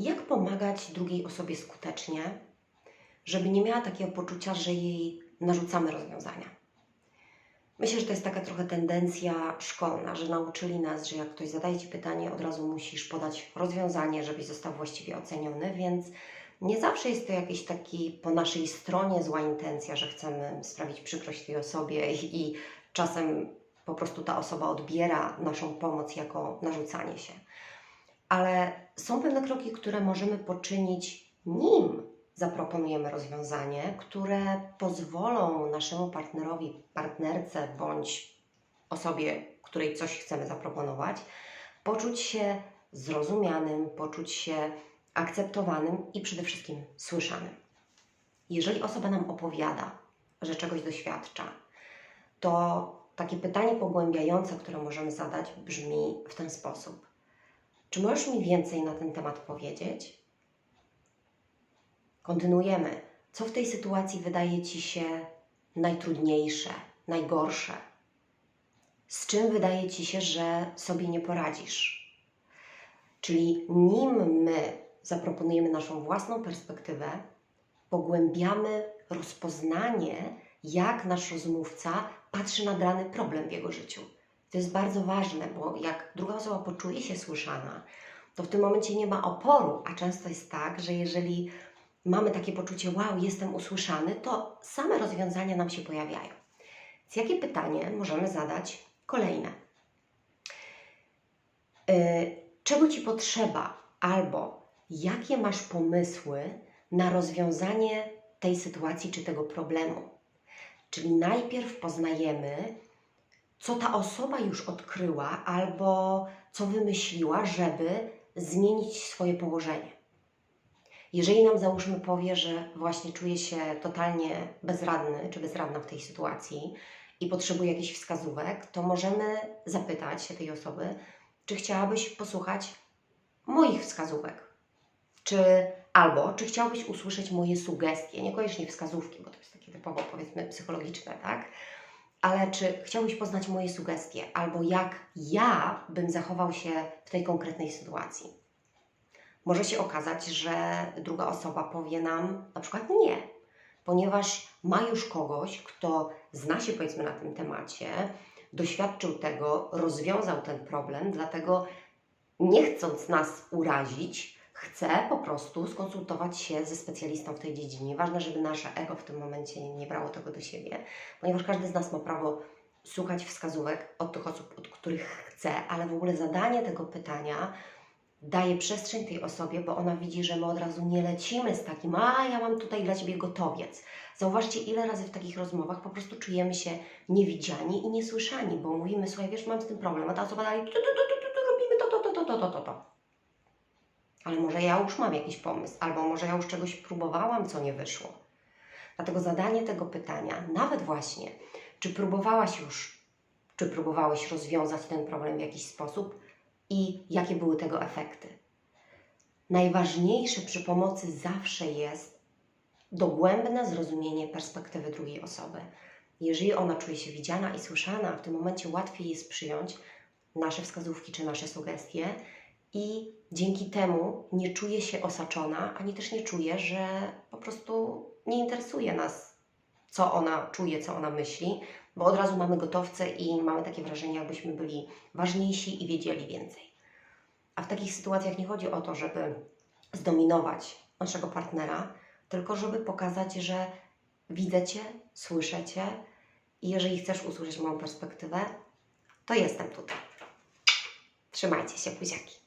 Jak pomagać drugiej osobie skutecznie, żeby nie miała takiego poczucia, że jej narzucamy rozwiązania? Myślę, że to jest taka trochę tendencja szkolna, że nauczyli nas, że jak ktoś zadaje Ci pytanie, od razu musisz podać rozwiązanie, żebyś został właściwie oceniony, więc nie zawsze jest to jakiś taki po naszej stronie zła intencja, że chcemy sprawić przykrość tej osobie i, i czasem po prostu ta osoba odbiera naszą pomoc jako narzucanie się. Ale są pewne kroki, które możemy poczynić nim zaproponujemy rozwiązanie, które pozwolą naszemu partnerowi, partnerce bądź osobie, której coś chcemy zaproponować, poczuć się zrozumianym, poczuć się akceptowanym i przede wszystkim słyszanym. Jeżeli osoba nam opowiada, że czegoś doświadcza, to takie pytanie pogłębiające, które możemy zadać, brzmi w ten sposób: Czy możesz mi więcej na ten temat powiedzieć? Kontynuujemy. Co w tej sytuacji wydaje Ci się najtrudniejsze, najgorsze? Z czym wydaje Ci się, że sobie nie poradzisz? Czyli nim my zaproponujemy naszą własną perspektywę, pogłębiamy rozpoznanie, jak nasz rozmówca patrzy na dany problem w jego życiu. To jest bardzo ważne, bo jak druga osoba poczuje się słyszana, to w tym momencie nie ma oporu, a często jest tak, że jeżeli mamy takie poczucie, wow, jestem usłyszany, to same rozwiązania nam się pojawiają. Więc jakie pytanie możemy zadać kolejne? Yy, czego Ci potrzeba albo jakie masz pomysły na rozwiązanie tej sytuacji czy tego problemu? Czyli najpierw poznajemy, co ta osoba już odkryła albo co wymyśliła, żeby zmienić swoje położenie. Jeżeli nam załóżmy powie, że właśnie czuje się totalnie bezradny czy bezradna w tej sytuacji i potrzebuje jakichś wskazówek, to możemy zapytać się tej osoby, czy chciałabyś posłuchać moich wskazówek? Czy albo czy chciałbyś usłyszeć moje sugestie, niekoniecznie wskazówki, bo to jest takie typowo powiedzmy psychologiczne, tak? Ale czy chciałbyś poznać moje sugestie, albo jak ja bym zachował się w tej konkretnej sytuacji? może się okazać, że druga osoba powie nam na przykład nie, ponieważ ma już kogoś, kto zna się powiedzmy na tym temacie, doświadczył tego, rozwiązał ten problem, dlatego nie chcąc nas urazić, chce po prostu skonsultować się ze specjalistą w tej dziedzinie. Ważne, żeby nasze ego w tym momencie nie brało tego do siebie, ponieważ każdy z nas ma prawo słuchać wskazówek od tych osób, od których chce, ale w ogóle zadanie tego pytania daje przestrzeń tej osobie, bo ona widzi, że my od razu nie lecimy z takim, a ja mam tutaj dla Ciebie gotowiec. Zauważcie, ile razy w takich rozmowach po prostu czujemy się niewidziani i niesłyszani, bo mówimy, słuchaj, wiesz, mam z tym problem, a ta osoba dalej, tu, tu, tu, tu, tu, robimy to, to, to, to, to, to, to. Ale może ja już mam jakiś pomysł, albo może ja już czegoś próbowałam, co nie wyszło. Dlatego zadanie tego pytania, nawet właśnie, czy próbowałaś już, czy próbowałeś rozwiązać ten problem w jakiś sposób, i jakie były tego efekty. Najważniejsze przy pomocy zawsze jest dogłębne zrozumienie perspektywy drugiej osoby. Jeżeli ona czuje się widziana i słyszana, w tym momencie łatwiej jest przyjąć nasze wskazówki czy nasze sugestie i dzięki temu nie czuje się osaczona, ani też nie czuje, że po prostu nie interesuje nas, co ona czuje, co ona myśli, bo od razu mamy gotowce i mamy takie wrażenie, jakbyśmy byli ważniejsi i wiedzieli więcej. A w takich sytuacjach nie chodzi o to, żeby zdominować naszego partnera, tylko żeby pokazać, że widzę Cię, słyszę Cię i jeżeli chcesz usłyszeć moją perspektywę, to jestem tutaj. Trzymajcie się, buziaki.